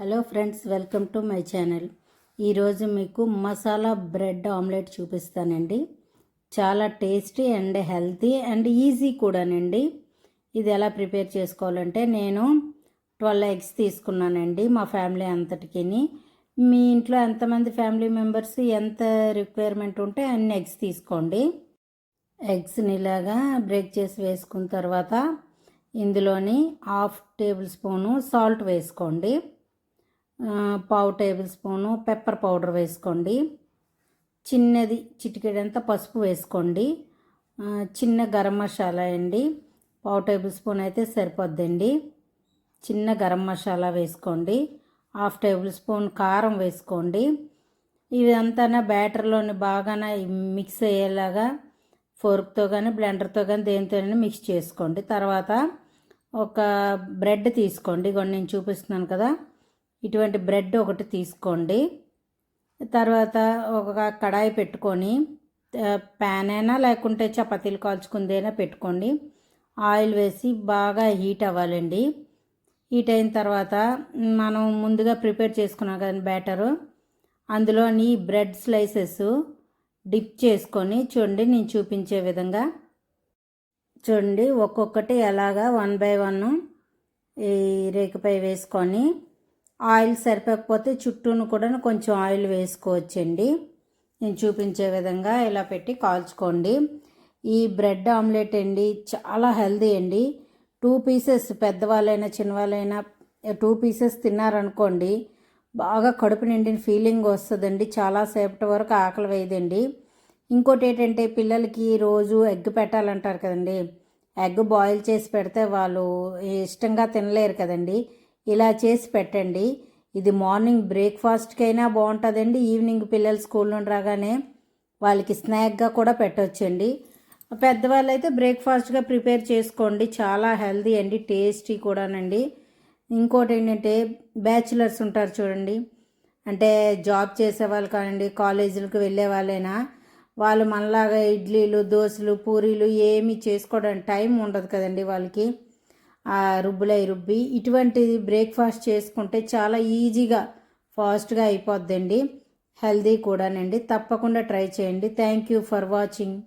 Hello friends welcome to my channel. ఈరోజు మీకు masala bread omelette చూపిస్తానండి. చాలా tasty and healthy and easy కూడానండి. ఇది ఎలా ప్రిపేర్ చేసుకోవాలంటే నేను ట్వెల్వ్ ఎగ్స్ తీసుకున్నానండి మా ఫ్యామిలీ అంతటికి మీ ఇంట్లో ఎంతమంది ఫ్యామిలీ మెంబర్స్ ఎంత రిక్వైర్మెంట్ ఉంటే అన్ని ఎగ్స్ తీసుకోండి. ఎగ్స్ని ఇలాగా బ్రేక్ చేసి వేసుకున్న తర్వాత ఇందులోని హాఫ్ టేబుల్ స్పూను సాల్ట్ వేసుకోండి. పావు టేబుల్ స్పూను పెప్పర్ పౌడర్ వేసుకోండి. చిన్నది చిటికెడంత పసుపు వేసుకోండి. చిన్న గరం మసాలా అండి. పావు టేబుల్ స్పూన్ అయితే సరిపోద్దండి. చిన్న గరం మసాలా వేసుకోండి. హాఫ్ టేబుల్ స్పూన్ కారం వేసుకోండి. ఇదంతా బ్యాటర్లోని బాగా మిక్స్ అయ్యేలాగా ఫోర్క్తో కానీ బ్లెండర్తో కానీ దేనితోనైనా మిక్స్ చేసుకోండి. తర్వాత ఒక బ్రెడ్ తీసుకోండి. కొన్ని నేను చూపిస్తున్నాను కదా. ఇటువంటి బ్రెడ్ ఒకటి తీసుకోండి. తర్వాత ఒక కడాయి పెట్టుకొని ప్యాన్ అయినా లేకుంటే చపాతీలు కాల్చుకుందైనా పెట్టుకోండి. ఆయిల్ వేసి బాగా హీట్ అవ్వాలండి. హీట్ అయిన తర్వాత మనం ముందుగా ప్రిపేర్ చేసుకున్నాం కానీ బ్యాటరు. అందులోని బ్రెడ్ స్లైసెస్ డిప్ చేసుకొని చూడండి నేను చూపించే విధంగా. చూడండి ఒక్కొక్కటి ఎలాగా వన్ బై వన్ ఈ రేకుపై వేసుకొని ఆయిల్ సరిపోకపోతే చుట్టూను కూడా కొంచెం ఆయిల్ వేసుకోవచ్చండి. నేను చూపించే విధంగా ఇలా పెట్టి కాల్చుకోండి. ఈ బ్రెడ్ ఆమ్లెట్ అండి చాలా హెల్దీ అండి. టూ పీసెస్ పెద్దవాళ్ళైనా చిన్నవాళ్ళైనా టూ పీసెస్ తిన్నారనుకోండి బాగా కడుపు నిండిన ఫీలింగ్ వస్తుందండి. చాలాసేపటి వరకు ఆకలి వేయదండి. ఇంకోటి ఏంటంటే పిల్లలకి రోజు ఎగ్ పెట్టాలంటారు కదండి. ఎగ్ బాయిల్ చేసి పెడితే వాళ్ళు ఇష్టంగా తినలేరు కదండి. ఇలా చేసి పెట్టండి. ఇది మార్నింగ్ బ్రేక్ఫాస్ట్కైనా బాగుంటుందండి. ఈవినింగ్ పిల్లలు స్కూల్ నుండి రాగానే వాళ్ళకి స్నాక్గా కూడా పెట్టవచ్చండి పెద్దవాళ్ళు అయితే బ్రేక్ఫాస్ట్గా ప్రిపేర్ చేసుకోండి. చాలా హెల్దీ అండి టేస్టీ కూడానండి. ఇంకోటి ఏంటంటే బ్యాచులర్స్ ఉంటారు చూడండి. అంటే జాబ్ చేసే వాళ్ళు కానివ్వండి కాలేజీలకు వెళ్ళే వాళ్ళైనా వాళ్ళు మనలాగా ఇడ్లీలు దోశలు పూరీలు ఏమీ చేసుకోవడానికి టైం ఉండదు కదండి వాళ్ళకి. రుబ్బులై రుబ్బి ఇటువంటిది బ్రేక్ఫాస్ట్ చేసుకుంటే చాలా ఈజీగా ఫాస్ట్గా అయిపోద్దండి. హెల్దీ కూడానండి. తప్పకుండా ట్రై చేయండి. Thank you for watching.